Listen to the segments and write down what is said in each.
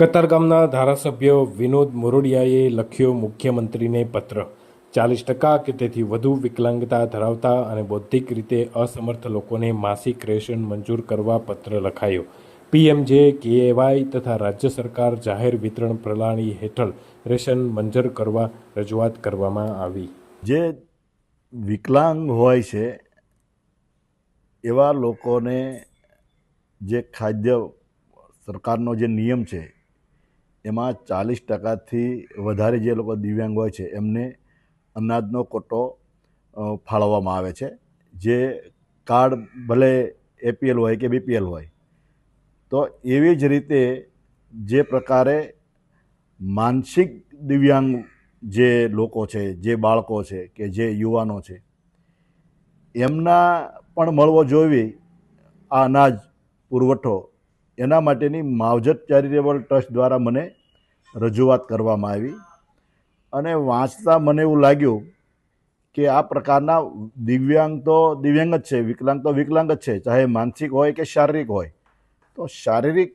કતારગામના ધારાસભ્ય વિનોદ મોરડિયાએ લખ્યો મુખ્યમંત્રીને પત્ર. ચાલીસ ટકા કે તેથી વધુ વિકલાંગતા ધરાવતા અને બૌદ્ધિક રીતે અસમર્થ લોકોને માસિક રેશન મંજૂર કરવા પત્ર લખાયો. પીએમજે, કેએવાય તથા રાજ્ય સરકાર જાહેર વિતરણ પ્રણાલી હેઠળ રેશન મંજૂર કરવા રજૂઆત કરવામાં આવી. જે વિકલાંગ હોય છે, એવા લોકોને જે ખાદ્ય સરકારનો જે નિયમ છે એમાં ચાલીસ ટકાથી વધારે જે લોકો દિવ્યાંગ હોય છે, એમને અનાજનો કોટો ફાળવવામાં આવે છે. જે કાર્ડ ભલે એપીએલ હોય કે બીપીએલ હોય, તો એવી જ રીતે જે પ્રકારે માનસિક દિવ્યાંગ જે લોકો છે, જે બાળકો છે કે જે યુવાનો છે, એમના પણ મળવો જોઈએ આ અનાજ પુરવઠો. એના માટેની માવજત ચેરિટેબલ ટ્રસ્ટ દ્વારા મને રજૂઆત કરવામાં આવી અને વાંચતા મને એવું લાગ્યું કે આ પ્રકારના દિવ્યાંગ તો દિવ્યાંગ જ છે, વિકલાંગ તો વિકલાંગ જ છે, ચાહે માનસિક હોય કે શારીરિક હોય. તો શારીરિક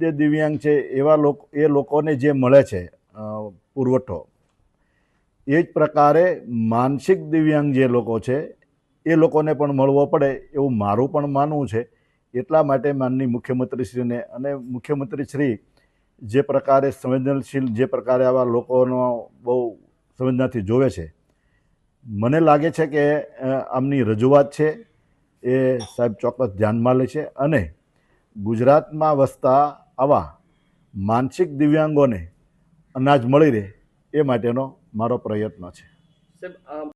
જે દિવ્યાંગ છે એવા લોકો, એ લોકોને જે મળે છે પુરવઠો, એ જ પ્રકારે માનસિક દિવ્યાંગ જે લોકો છે એ લોકોને પણ મળવો પડે એવું મારું પણ માનવું છે. એટલા માટે માનની મુખ્યમંત્રીશ્રીને અને મુખ્યમંત્રીશ્રી જે પ્રકારે સંવેદનશીલ, જે પ્રકારે આવા લોકોનો બહુ સંવેદનાથી જોવે છે. મને લાગે છે કે આમની રજૂઆત છે એ સાહેબ ચોક્કસ ધ્યાનમાં લે છે અને ગુજરાતમાં વસતા આવા માનસિક દિવ્યાંગોને અનાજ મળી રહે એ માટેનો મારો પ્રયત્ન છે.